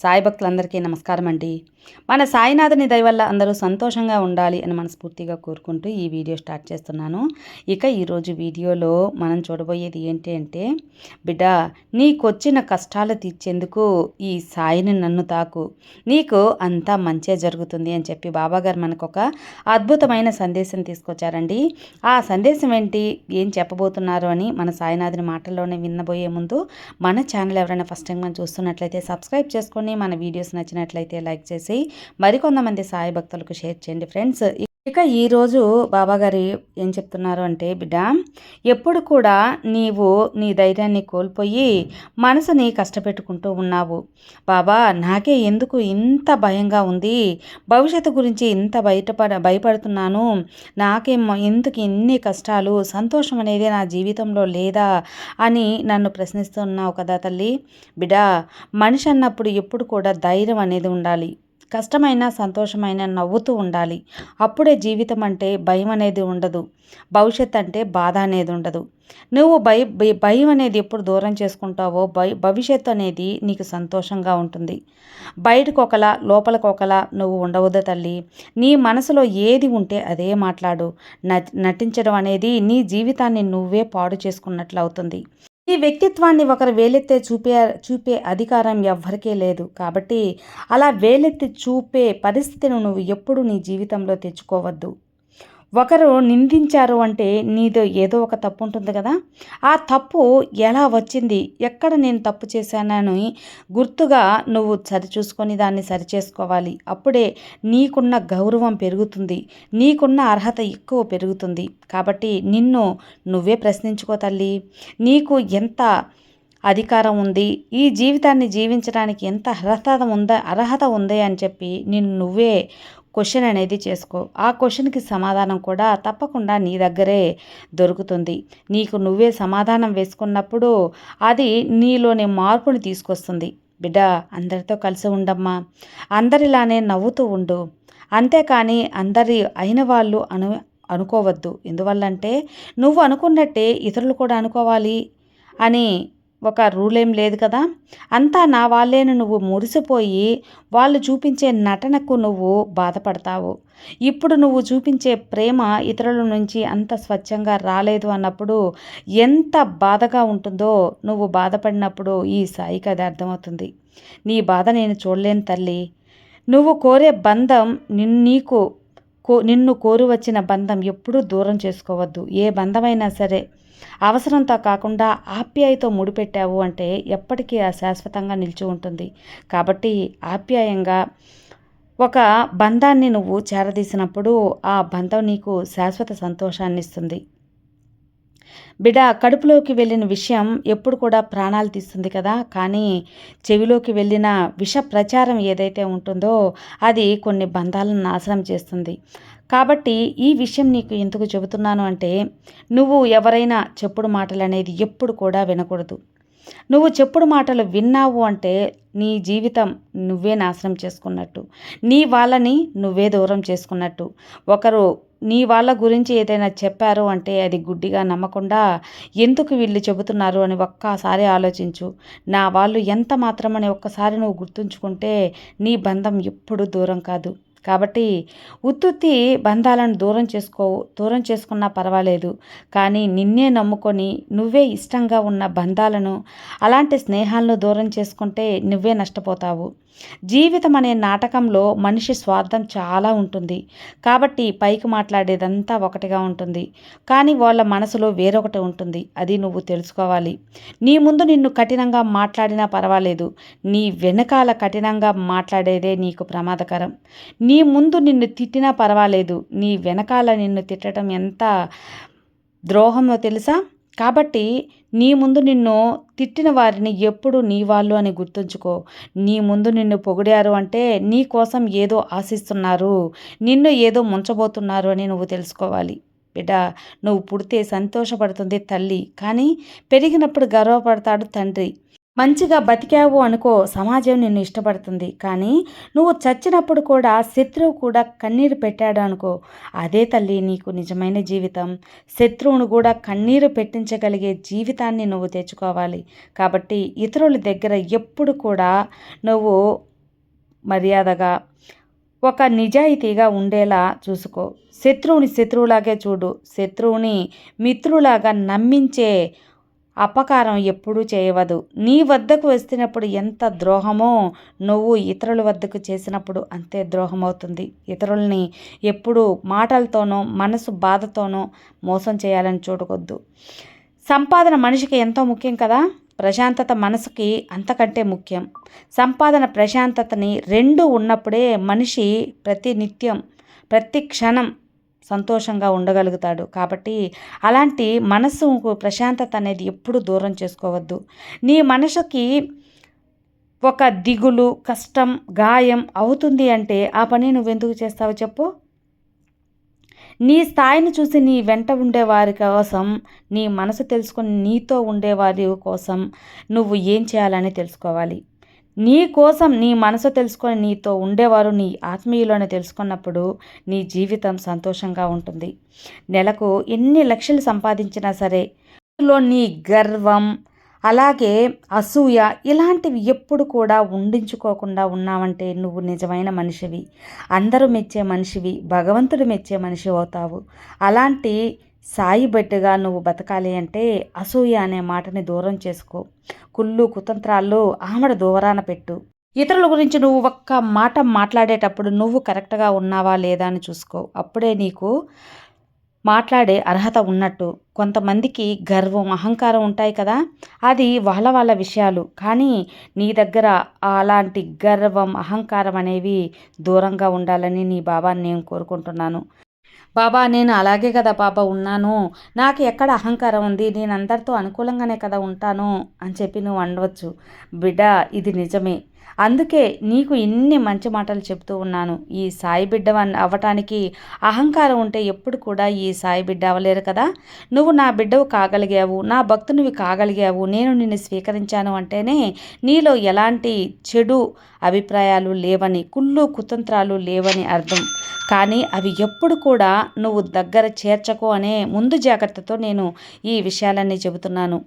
సాయి భక్తులందరికీ నమస్కారం అండి. మన సాయినాథుని దయ వల్ల అందరూ సంతోషంగా ఉండాలి అని మనస్ఫూర్తిగా కోరుకుంటూ ఈ వీడియో స్టార్ట్ చేస్తున్నాను. ఇక ఈరోజు వీడియోలో మనం చూడబోయేది ఏంటి అంటే బిడ్డ నీకొచ్చిన కష్టాలు తీర్చేందుకు ఈ సాయిని నన్ను తాకు. నీకు అంతా మంచే జరుగుతుంది అని చెప్పి బాబాగారు మనకు ఒక అద్భుతమైన సందేశం తీసుకొచ్చారండి. ఆ సందేశం ఏంటి? ఏం చెప్పబోతున్నారు అని మన సాయినాథుని మాటల్లోనే విన్నబోయే ముందు మన ఛానల్ ఎవరైనా ఫస్ట్ టైం మనం చూస్తున్నట్లయితే సబ్స్క్రైబ్ చేసుకొని మన వీడియోస్ నచ్చినట్లయితే లైక్ చేసి మరికొంతమంది సాయి భక్తులకు షేర్ చేయండి ఫ్రెండ్స్. ఇక ఈరోజు బాబాగారు ఏం చెప్తున్నారు అంటే బిడ్డ ఎప్పుడు కూడా నీవు నీ ధైర్యాన్ని కోల్పోయి మనసుని కష్టపెట్టుకుంటూ ఉన్నావు. బాబా నాకే ఎందుకు ఇంత భయంగా ఉంది? భవిష్యత్తు గురించి ఇంత బయటపడ భయపడుతున్నాను. నాకే ఎందుకు ఇన్ని కష్టాలు? సంతోషం అనేది నా జీవితంలో లేదా? అని నన్ను ప్రశ్నిస్తున్నావు కదా తల్లి. బిడ్డ మనిషి అన్నప్పుడు ఎప్పుడు కూడా ధైర్యం అనేది ఉండాలి. కష్టమైన సంతోషమైన నవ్వుతూ ఉండాలి. అప్పుడే జీవితం అంటే భయం అనేది ఉండదు. భవిష్యత్ అంటే బాధ అనేది ఉండదు. నువ్వు భయ భయం అనేది ఎప్పుడు దూరం చేసుకుంటావో భయ భవిష్యత్తు అనేది నీకు సంతోషంగా ఉంటుంది. బయటకు ఒకలా లోపలకు ఒకలా నువ్వు ఉండవద్దు తల్లి. నీ మనసులో ఏది ఉంటే అదే మాట్లాడు. నటించడం అనేది నీ జీవితాన్ని నువ్వే పాడు చేసుకున్నట్లు అవుతుంది ఈ వ్యక్తిత్వాన్ని ఒకరు వేలెత్తే చూపే చూపే అధికారం ఎవ్వరికీ లేదు. కాబట్టి అలా వేలెత్తి చూపే పరిస్థితిని నువ్వు ఎప్పుడు నీ జీవితంలో తెచ్చుకోవద్దు. ఒకరు నిందించారు అంటే నీదో ఏదో ఒక తప్పు ఉంటుంది కదా? ఆ తప్పు ఎలా వచ్చింది? ఎక్కడ నేను తప్పు చేశానని గుర్తుగా నువ్వు సరిచూసుకొని దాన్ని సరిచేసుకోవాలి. అప్పుడే నీకున్న గౌరవం పెరుగుతుంది. నీకున్న అర్హత ఎక్కువ పెరుగుతుంది. కాబట్టి నిన్ను నువ్వే ప్రశ్నించుకో తల్లి. నీకు ఎంత అధికారం ఉంది? ఈ జీవితాన్ని జీవించడానికి ఎంత అర్హత ఉందా అర్హత ఉంది అని చెప్పి నిన్ను నువ్వే క్వశ్చన్ అనేది చేసుకో. ఆ క్వశ్చన్కి సమాధానం కూడా తప్పకుండా నీ దగ్గరే దొరుకుతుంది. నీకు నువ్వే సమాధానం వేసుకున్నప్పుడు అది నీలోని మార్పుని తీసుకొస్తుంది. బిడ్డ అందరితో కలిసి ఉండమ్మా. అందరిలానే నవ్వుతూ ఉండు. అంతేకాని అందరి అయిన వాళ్ళు అను అనుకోవద్దు. ఎందువల్లంటే నువ్వు అనుకున్నట్టే ఇతరులు కూడా అనుకోవాలి అని ఒక రూల్ ఏం లేదు కదా. అంతా నా వాళ్ళేను నువ్వు మురిసిపోయి వాళ్ళు చూపించే నటనకు నువ్వు బాధపడతావు. ఇప్పుడు నువ్వు చూపించే ప్రేమ ఇతరుల నుంచి అంత స్వచ్ఛంగా రాలేదు అన్నప్పుడు ఎంత బాధగా ఉంటుందో నువ్వు బాధపడినప్పుడు ఈ సాయికి అది అర్థమవుతుంది. నీ బాధ నేను చూడలేను తల్లి. నువ్వు కోరే బంధం నీకు కో నిన్ను కోరు వచ్చిన బంధం ఎప్పుడూ దూరం చేసుకోవద్దు. ఏ బంధమైనా సరే అవసరంతో కాకుండా ఆప్యాయతో ముడిపెట్టావు అంటే ఎప్పటికీ ఆ శాశ్వతంగా నిలిచి ఉంటుంది. కాబట్టి ఆప్యాయంగా ఒక బంధాన్ని నువ్వు చేరదీసినప్పుడు ఆ బంధం నీకు శాశ్వత సంతోషాన్ని ఇస్తుంది. బిడ కడుపులోకి వెళ్ళిన విషయం ఎప్పుడు కూడా ప్రాణాలు తీస్తుంది కదా. కానీ చెవిలోకి వెళ్ళిన విష ప్రచారం ఏదైతే ఉంటుందో అది కొన్ని బంధాలను నాశనం చేస్తుంది. కాబట్టి ఈ విషయం నీకు ఎందుకు చెబుతున్నాను అంటే నువ్వు ఎవరైనా చెప్పుడు మాటలు అనేది ఎప్పుడు కూడా వినకూడదు. నువ్వు చెప్పుడు మాటలు విన్నావు అంటే నీ జీవితం నువ్వే నాశనం చేసుకున్నట్టు. నీ వాళ్ళని నువ్వే దూరం చేసుకున్నట్టు. ఒకరు నీ వాళ్ళ గురించి ఏదైనా చెప్పారు అంటే అది గుడ్డిగా నమ్మకుండా ఎందుకు వీళ్ళు చెబుతున్నారు అని ఒక్కసారి ఆలోచించు. నా వాళ్ళు ఎంత మాత్రమని ఒక్కసారి నువ్వు గుర్తుంచుకుంటే నీ బంధం ఎప్పుడు దూరం కాదు. కాబట్టి ఉత్తుత్తి బంధాలను దూరం చేసుకో దూరం చేసుకున్నా పర్వాలేదు. కానీ నిన్నే నమ్ముకొని నువ్వే ఇష్టంగా ఉన్న బంధాలను అలాంటి స్నేహాలను దూరం చేసుకుంటే నువ్వే నష్టపోతావు. జీవితం అనే నాటకంలో మనిషి స్వార్థం చాలా ఉంటుంది. కాబట్టి పైకి మాట్లాడేదంతా ఒకటిగా ఉంటుంది. కానీ వాళ్ళ మనసులో వేరొకటి ఉంటుంది. అది నువ్వు తెలుసుకోవాలి. నీ ముందు నిన్ను కఠినంగా మాట్లాడినా పర్వాలేదు. నీ వెనకాల కఠినంగా మాట్లాడేదే నీకు ప్రమాదకరం. నీ ముందు నిన్ను తిట్టినా పర్వాలేదు. నీ వెనకాల నిన్ను తిట్టడం ఎంత ద్రోహమో తెలుసా? కాబట్టి నీ ముందు నిన్ను తిట్టిన వారిని ఎప్పుడు నీ వాళ్ళు అని గుర్తుంచుకో. నీ ముందు నిన్ను పొగిడారు అంటే నీ కోసం ఏదో ఆశిస్తున్నారు. నిన్ను ఏదో ముంచబోతున్నారు అని నువ్వు తెలుసుకోవాలి. బిడ్డ నువ్వు పుడితే సంతోషపడుతుంది తల్లి. కానీ పెరిగినప్పుడు గర్వపడతాడు తండ్రి. మంచిగా బతికావు అనుకో సమాజం నిన్ను ఇష్టపడుతుంది. కానీ నువ్వు చచ్చినప్పుడు కూడా శత్రువు కూడా కన్నీరు పెట్టాడు అనుకో. అదే తల్లి నీకు నిజమైన జీవితం. శత్రువును కూడా కన్నీరు పెట్టించగలిగే జీవితాన్ని నువ్వు తెచ్చుకోవాలి. కాబట్టి ఇతరుల దగ్గర ఎప్పుడు కూడా నువ్వు మర్యాదగా ఒక నిజాయితీగా ఉండేలా చూసుకో. శత్రువుని శత్రువులాగే చూడు. శత్రువుని మిత్రులాగా నమ్మించే అపకారం ఎప్పుడూ చేయవదు. నీ వద్దకు వస్తున్నప్పుడు ఎంత ద్రోహమో నువ్వు ఇతరుల వద్దకు చేసినప్పుడు అంతే ద్రోహం అవుతుంది ఇతరుల్ని ఎప్పుడు మాటలతోనో మనసు బాధతోనో మోసం చేయాలని చూడకొద్దు సంపాదన మనిషికి ఎంతో ముఖ్యం కదా? ప్రశాంతత మనసుకి అంతకంటే ముఖ్యం. సంపాదన ప్రశాంతతని రెండు ఉన్నప్పుడే మనిషి ప్రతి నిత్యం ప్రతి క్షణం సంతోషంగా ఉండగలుగుతాడు. కాబట్టి అలాంటి మనస్సుకు ప్రశాంతత అనేది ఎప్పుడు దూరం చేసుకోవద్దు. నీ మనసుకి ఒక దిగులు కష్టం గాయం అవుతుంది అంటే ఆ పని నువ్వెందుకు చేస్తావు చెప్పు. నీ స్థాయిని చూసి నీ వెంట ఉండేవారి కోసం నీ మనసు తెలుసుకొని నీతో ఉండేవారి కోసం నువ్వు ఏం చేయాలని తెలుసుకోవాలి. నీ కోసం నీ మనసు తెలుసుకొని నీతో ఉండేవారు నీ ఆత్మీయులను తెలుసుకున్నప్పుడు నీ జీవితం సంతోషంగా ఉంటుంది. నెలకు ఎన్ని లక్షలు సంపాదించినా సరే లో నీ గర్వం అలాగే అసూయ ఇలాంటివి ఎప్పుడు కూడా ఉండించుకోకుండా ఉన్నావంటే నువ్వు నిజమైన మనిషివి. అందరూ మెచ్చే మనిషివి భగవంతుడు మెచ్చే మనిషి అవుతావు. అలాంటి సాయి బిడ్డగా నువ్వు బతకాలి అంటే అసూయ అనే మాటని దూరం చేసుకో. కుళ్ళు కుతంత్రాల్లో ఆమెడ దూరాన పెట్టు. ఇతరుల గురించి నువ్వు ఒక్క మాట మాట్లాడేటప్పుడు నువ్వు కరెక్ట్గా ఉన్నావా లేదా అని చూసుకో. అప్పుడే నీకు మాట్లాడే అర్హత ఉన్నట్టు. కొంతమందికి గర్వం అహంకారం ఉంటాయి కదా. అది వాళ్ళ వాళ్ళ విషయాలు. కానీ నీ దగ్గర అలాంటి గర్వం అహంకారం అనేవి దూరంగా ఉండాలని నీ బాబాని నేను కోరుకుంటున్నాను. బాబా నేను అలాగే కదా బాబా ఉన్నాను. నాకు ఎక్కడ అహంకారం ఉంది? నేను అందరితో అనుకూలంగానే కదా ఉంటాను అని చెప్పి నువ్వు అనవచ్చు. బిడ్డ ఇది నిజమే. అందుకే నీకు ఇన్ని మంచి మాటలు చెప్తూ ఉన్నాను. ఈ సాయి బిడ్డ అవ్వటానికి అహంకారం ఉంటే ఎప్పుడు కూడా ఈ సాయి బిడ్డ అవ్వలేరు కదా? నువ్వు నా బిడ్డవు కాగలిగావు నా భక్తునివి కాగలిగావు నేను నిన్ను స్వీకరించాను అంటేనే నీలో ఎలాంటి చెడు అభిప్రాయాలు లేవని కుళ్ళు కుతంత్రాలు లేవని అర్థం. కానీ అవి ఎప్పుడు కూడా నువ్వు దగ్గర చేర్చకు అనే ముందు జాగ్రత్తతో నేను ఈ విషయాలన్నీ చెబుతున్నాను.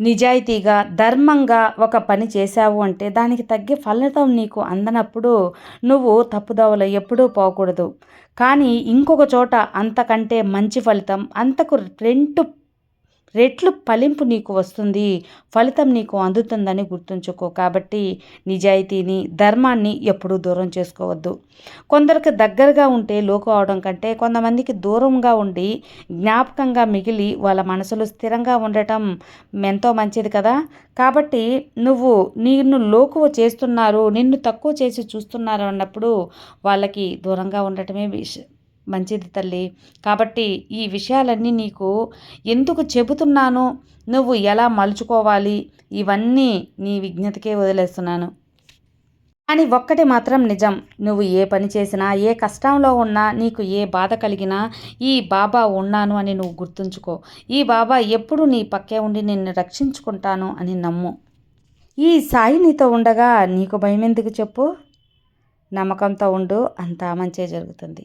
నిజాయితీగా ధర్మంగా ఒక పని చేశావు అంటే దానికి తగ్గే ఫలితం నీకు అందనప్పుడు నువ్వు తప్పుదోవలు ఎప్పుడూ పోకూడదు. కానీ ఇంకొక చోట అంతకంటే మంచి ఫలితం అంతకు రెండు రెట్లు ఫలింపు నీకు వస్తుంది ఫలితం నీకు అందుతుందని గుర్తుంచుకో. కాబట్టి నిజాయితీని ధర్మాన్ని ఎప్పుడూ దూరం చేసుకోవద్దు. కొందరికి దగ్గరగా ఉంటే లోకు అవడం కంటే కొంతమందికి దూరంగా ఉండి జ్ఞాపకంగా మిగిలి వాళ్ళ మనసులు స్థిరంగా ఉండటం ఎంతో మంచిది కదా. కాబట్టి నువ్వు నిన్ను లోకువ చేస్తున్నారు నిన్ను తక్కువ చేసి చూస్తున్నారు అన్నప్పుడు వాళ్ళకి దూరంగా ఉండటమే విషయం మంచిది తల్లి. కాబట్టి ఈ విషయాలన్నీ నీకు ఎందుకు చెబుతున్నాను నువ్వు ఎలా మలుచుకోవాలి? ఇవన్నీ నీ విజ్ఞతకే వదిలేస్తున్నాను. కానీ ఒక్కటి మాత్రం నిజం. నువ్వు ఏ పని చేసినా ఏ కష్టంలో ఉన్నా నీకు ఏ బాధ కలిగినా ఈ బాబా ఉన్నాను అని నువ్వు గుర్తుంచుకో. ఈ బాబా ఎప్పుడు నీ పక్కే ఉండి నిన్ను రక్షించుకుంటాను అని నమ్ము. ఈ సాయి నీతో ఉండగా నీకు భయం ఎందుకు చెప్పు? నమ్మకంతో ఉండు అంతా మంచే జరుగుతుంది.